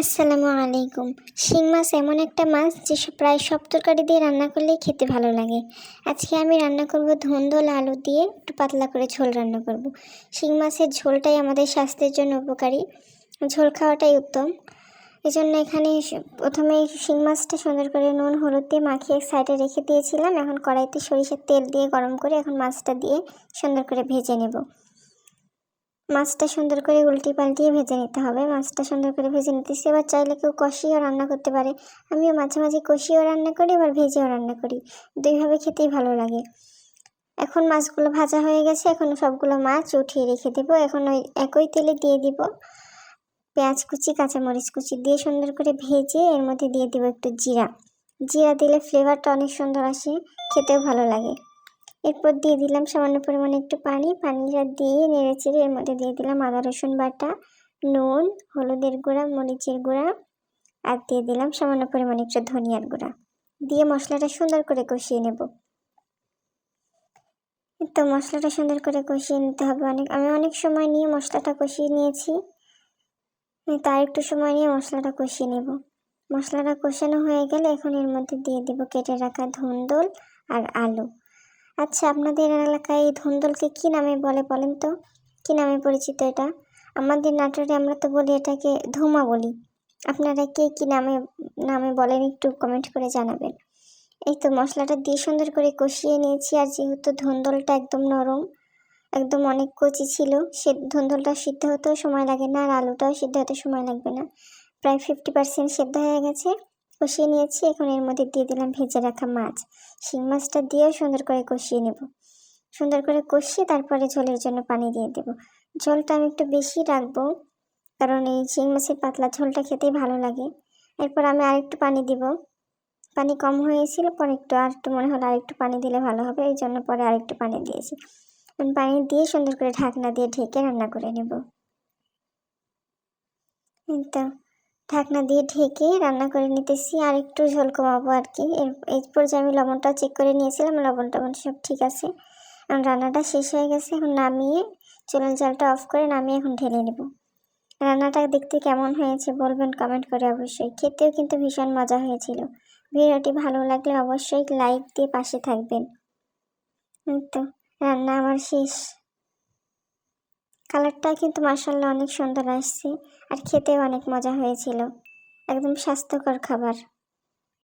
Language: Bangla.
আসসালামু আলাইকুম। শিং মাছ এমন একটা মাছ যে প্রায় সব তরকারি দিয়ে রান্না করলেই খেতে ভালো লাগে। আজকে আমি রান্না করব ধুন্দল আলু দিয়ে একটু পাতলা করে ঝোল রান্না করব। শিং মাছের ঝোলটাই আমাদের স্বাস্থ্যের জন্য উপকারী। ঝোল খাওয়াটাই উত্তম। এই জন্য এখানে প্রথমে শিং মাছটা সুন্দর করে নুন, হলুদ দিয়ে মাখিয়ে সাইডে রেখে দিয়েছিলাম। এখন কড়াইতে সরিষার তেল দিয়ে গরম করে এখন মাছটা দিয়ে সুন্দর করে ভেজে নেব। মাছটা সুন্দর করে উল্টি পাল্টিয়ে ভেজে নিতে হবে। মাছটা সুন্দর করে ভেজে নিতেছি। এবার চাইলে কেউ কষিয়েও রান্না করতে পারে। আমিও মাঝে মাঝে কষিয়েও রান্না করি, আবার ভেজেও রান্না করি। দুইভাবে খেতেই ভালো লাগে। এখন মাছগুলো ভাজা হয়ে গেছে। এখন সবগুলো মাছ উঠিয়ে রেখে দেবো। এখন ওই একই তেলে দিয়ে দিব। পেঁয়াজ কুচি, কাঁচামরিচ কুচি দিয়ে সুন্দর করে ভেজে এর মধ্যে দিয়ে দিব একটু জিরা। জিরা দিলে ফ্লেভারটা অনেক সুন্দর আসে। খেতেও ভালো লাগে। এরপর দিয়ে দিলাম সামান্য পরিমাণে একটু পানি। পানিটা দিয়ে নেড়ে চেড়ে এর মধ্যে দিয়ে দিলাম আদা, রসুন বাটা, নুন, হলুদের গুঁড়া, মরিচের গুঁড়া আর দিয়ে দিলাম সামান্য পরিমাণে একটু ধনিয়ার গুঁড়া। দিয়ে মশলাটা সুন্দর করে কষিয়ে নেব। তো মশলাটা সুন্দর করে কষিয়ে নিতে হবে অনেক আমি অনেক সময় নিয়ে মশলাটা কষিয়ে নিয়েছি। তার একটু সময় নিয়ে মশলাটা কষিয়ে নেব। মশলাটা কষানো হয়ে গেলে এখন এর মধ্যে দিয়ে দেবো কেটে রাখা ধুন্দল আর আলু। আচ্ছা আপনাদের এলাকায় এই ধুন্দলকে কী নামে বলে বলেন তো? কী নামে পরিচিত এটা? আমাদের নাটোরে আমরা তো বলি এটাকে ধুমা বলি। আপনারা কে কী নামে নামে বলেন একটু কমেন্ট করে জানাবেন। এই তো মশলাটা দিয়ে সুন্দর করে কষিয়ে নিয়েছি আর যেহেতু ধুন্দলটা একদম নরম, একদম অনেক কচি ছিল, সে ধুন্দলটা সিদ্ধ হতেও সময় লাগে না আর আলুটাও সিদ্ধ হতে সময় লাগবে না। প্রায় ফিফটি পার্সেন্ট সেদ্ধ হয়ে গেছে। কষিয়ে নিয়েছি, এখন এর মধ্যে দিয়ে দিলাম ভেজে রাখা মাছ। শিং মাছটা দিয়েও সুন্দর করে কষিয়ে নেব। সুন্দর করে কষিয়ে তারপরে ঝোলের জন্য পানি দিয়ে দেব। ঝোলটা আমি একটু বেশি রাখব, কারণ এই শিং মাছের পাতলা ঝোলটা খেতেই ভালো লাগে। এরপর আমি আরেকটু পানি দিব। পানি কম হয়েছিল, পরে একটু আর একটু মনে হলো আরেকটু পানি দিলে ভালো হবে, এই জন্য পরে আরেকটু পানি দিয়েছি। পানি দিয়ে সুন্দর করে ঢাকনা দিয়ে ঢেকে রান্না করে নেব। তো। ঢাকনা দিয়ে ঢেকে রান্না করে নিতেছি। আর একটু ঝোল কমাবো আর কি। এর, এই পর্যায়ে আমি লবণটা চেক করে নিয়েছিলাম। লবণ টবণ সব ঠিক আছে। এখন রান্নাটা শেষ হয়ে গেছে। এখন নামিয়ে চুলার জালটা অফ করে নামিয়ে এখন ঢেলে নেব। রান্নাটা দেখতে কেমন হয়েছে বলবেন কমেন্ট করে অবশ্যই। খেতেও কিন্তু ভীষণ মজা হয়েছিল। ভিডিওটি ভালো লাগলে অবশ্যই লাইক দিয়ে পাশে থাকবেন। তো, রান্না আমার শেষ। কালারটা কিন্তু মাসাল্লাহ অনেক সুন্দর আসছে। আর খেতেও অনেক মজা হয়েছিল। একদম স্বাস্থ্যকর খাবার।